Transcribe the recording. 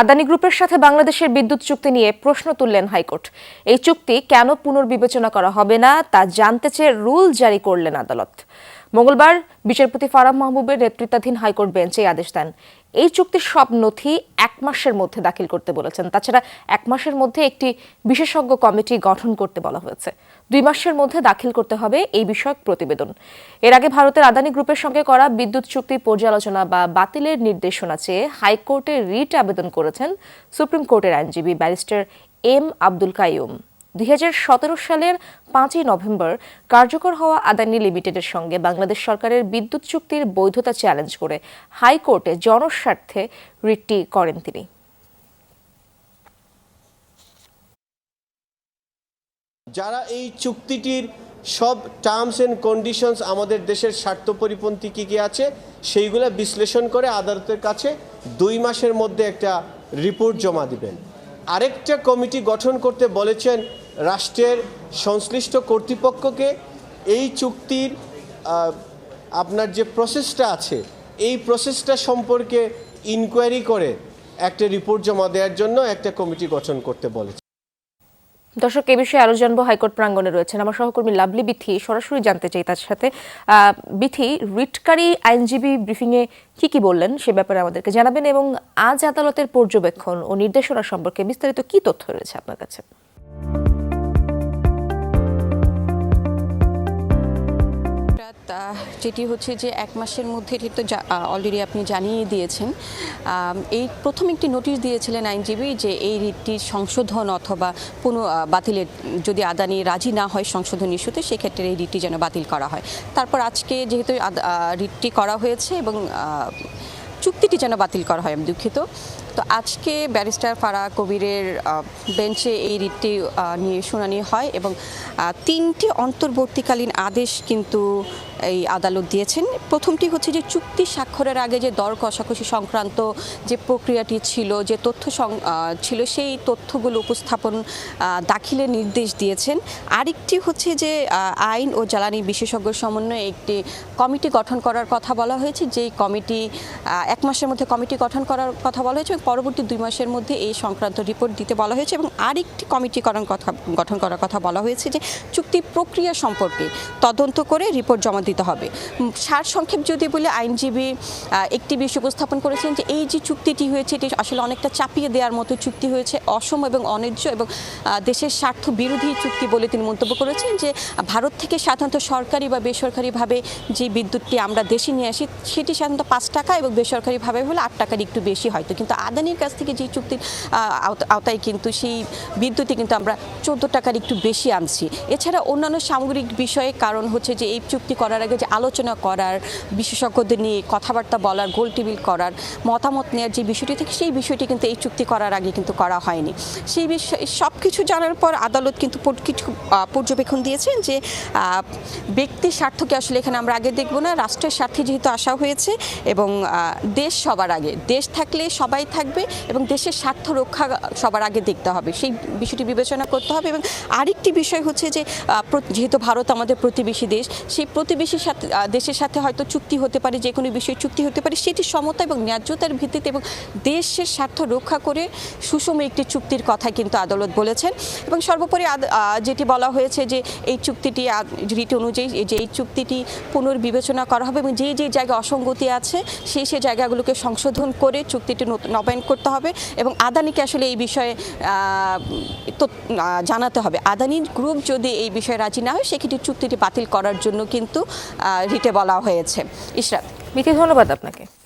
আদানি গ্রুপের সাথে বাংলাদেশের বিদ্যুৎ চুক্তি নিয়ে প্রশ্ন তুললেন হাইকোর্ট। এই চুক্তি কেন পুনর্বিবেচনা করা হবে না তা জানতে চেয়ে রুল জারি করলেন আদালত। মঙ্গলবার বিচারপতি ফারাম মাহবুবের নেতৃত্বাধীন হাইকোর্ট বেঞ্চ এই আদেশ দেন। এই চুক্তির সব নথি এক মাসের মধ্যে দাখিল করতে বলেছেন। তাছাড়া এক মাসের মধ্যে একটি বিশেষজ্ঞ কমিটি গঠন করতে বলা হয়েছে। দুই মাসের মধ্যে দাখিল করতে হবে এই বিষয়ক প্রতিবেদন। এর আগে ভারতের আদানি গ্রুপের সঙ্গে করা বিদ্যুৎ চুক্তি পর্যালোচনা বা বাতিলের নির্দেশনা চেয়ে হাইকোর্টে রিট আবেদন করেছেন সুপ্রিম কোর্টের আইনজীবী ব্যারিস্টার এম আব্দুল কাইয়ুম। দুই হাজার সতেরো সালের পাঁচই নভেম্বর কার্যকর হওয়া আদানি লিমিটেডের সঙ্গে বাংলাদেশ সরকারের বিদ্যুৎ চুক্তির বৈধতা চ্যালেঞ্জ করে হাইকোর্টে জনস্বার্থে রিটটি করেন তিনি। যারা এই চুক্তিটির সব টার্মস অ্যান্ড কন্ডিশনস আমাদের দেশের স্বার্থ পরিপন্থী কী কী আছে, সেইগুলো বিশ্লেষণ করে আদালতের কাছে দুই মাসের মধ্যে একটা রিপোর্ট জমা দিবেন। আরেকটা কমিটি গঠন করতে বলেছেন রাষ্ট্রের সংশ্লিষ্ট কর্তৃপক্ষকে। এই চুক্তির আপনার যে প্রসেসটা আছে, এই প্রসেসটা সম্পর্কে ইনকোয়ারি করে একটা রিপোর্ট জমা দেওয়ার জন্য একটা কমিটি গঠন করতে বলেছে দর্শক, এ বিষয়ে আরও জানব হাইকোর্ট প্রাঙ্গনে রয়েছেন আমার সহকর্মী লাভলি বিথি। সরাসরি জানতে চাই তার সাথে। বিথি, রিটকারী আইনজীবী ব্রিফিং এ কি কি বললেন সে ব্যাপারে আমাদেরকে জানাবেন এবং আজ আদালতের পর্যবেক্ষণ ও নির্দেশনা সম্পর্কে বিস্তারিত কি তথ্য রয়েছে আপনার কাছে? যেটি হচ্ছে যে এক মাসের মধ্যে এটি তো অলরেডি আপনি জানিয়ে দিয়েছেন। এই প্রথম একটি নোটিশ দিয়েছিলেন আইনজীবী যে এই রিটটির সংশোধন অথবা পুনঃ বাতিলের, যদি আদানি রাজি না হয় সংশোধন ইস্যুতে, সেক্ষেত্রে এই রিটটি যেন বাতিল করা হয়। তারপর আজকে যেহেতু রিটটি করা হয়েছে এবং চুক্তিটি যেন বাতিল করা হয়, আমি দুঃখিত। তো আজকে ব্যারিস্টার ফারা কবিরের বেঞ্চে এই রিটটি নিয়ে শুনানি হয় এবং তিনটি অন্তর্বর্তীকালীন আদেশ কিন্তু এই আদালত দিয়েছেন। প্রথমটি হচ্ছে যে চুক্তি স্বাক্ষরের আগে যে দর কষাকষি সংক্রান্ত যে প্রক্রিয়াটি ছিল যে তথ্য ছিল সেই তথ্যগুলো উপস্থাপন আহ, দাখিলের নির্দেশ দিয়েছেন। আরেকটি হচ্ছে যে আইন ও জ্বালানি বিশেষজ্ঞ সমন্বয়ে একটি কমিটি গঠন করার কথা বলা হয়েছে। যেই কমিটি এক মাসের মধ্যে কমিটি গঠন করার কথা বলা হয়েছে এবং পরবর্তী দুই মাসের মধ্যে এই সংক্রান্ত রিপোর্ট দিতে বলা হয়েছে এবং আরেকটি কমিটি করণ কথা গঠন করার কথা বলা হয়েছে যে চুক্তি প্রক্রিয়া সম্পর্কে তদন্ত করে রিপোর্ট জমা দিতে হবে। সার সংক্ষেপ যদি বলে, আইনজীবী একটি বিষয় উপস্থাপন করেছেন যে এই যে চুক্তিটি হয়েছে, এটি আসলে অনেকটা চাপিয়ে দেওয়ার মতো চুক্তি হয়েছে, অসম এবং অন্যায্য এবং দেশের স্বার্থ বিরোধী চুক্তি বলে তিনি মন্তব্য করেছেন যে ভারত থেকে সাধারণত সরকারি বা বেসরকারিভাবে যে বিদ্যুৎটি আমরা দেশে নিয়ে আসি, সেটি সাধারণত পাঁচ টাকা এবং বেসরকারিভাবে হলে আট টাকার একটু বেশি হয়তো। কিন্তু আদানির কাছ থেকে যে চুক্তির আওতায় কিন্তু সেই বিদ্যুৎই কিন্তু আমরা চোদ্দ টাকার একটু বেশি আনছি। এছাড়া অন্যান্য সামগ্রিক বিষয়ে কারণ হচ্ছে যে এই চুক্তি করার আগে যে আলোচনা করার বিশেষজ্ঞদের নিয়ে কথাবার্তা বলার গোল টেবিল করার মতামত নেওয়ার যে বিষয়টি থেকে সেই বিষয়টি কিন্তু এই চুক্তি করার আগে কিন্তু করা হয়নি। সেই বিষয়ে সব কিছু জানার পর আদালত কিন্তু কিছু পর্যবেক্ষণ দিয়েছেন যে আহ, ব্যক্তি স্বার্থকে আসলে এখানে আমরা আগে দেখব না। রাষ্ট্রের স্বার্থে যেহেতু আসা হয়েছে এবং দেশ সবার আগে দেশ থাকলে সবাই থাকবে এবং দেশের স্বার্থ রক্ষা সবার আগে দেখতে হবে। সেই বিষয়টি বিবেচনা করতে হবে এবং আরেকটি বিষয় হচ্ছে যে যেহেতু ভারত আমাদের প্রতিবেশী দেশ সেই প্রতিবেশীর সাথে দেশের সাথে হয়তো চুক্তি হতে পারে, যে কোনো বিষয়ে চুক্তি হতে পারে, সেটি সমতা এবং ন্যায্যতার ভিত্তিতে এবং দেশের স্বার্থ রক্ষা করে সুষম একটি চুক্তির কথা কিন্তু আদালত বলেছেন। এবং সর্বোপরি যেটি বলা হয়েছে যে এই চুক্তিটি রীতি অনুযায়ী যে এই চুক্তিটি পুনর্বিবেচনা করা হবে এবং যে যে জায়গায় অসঙ্গতি আছে, সেই সেই জায়গাগুলোকে সংশোধন করে চুক্তিটি নবায়ন করতে হবে এবং আদানিকে আসলে এই বিষয়ে জানাতে হবে। আদানি গ্রুপ যদি এই বিষয়ে রাজি না হয়, সেক্ষেত্রে চুক্তিটি বাতিল করার জন্য কিন্তু রিটে বলা হয়েছে। ইশরাত মিথি ধন্যবাদ আপনাকে।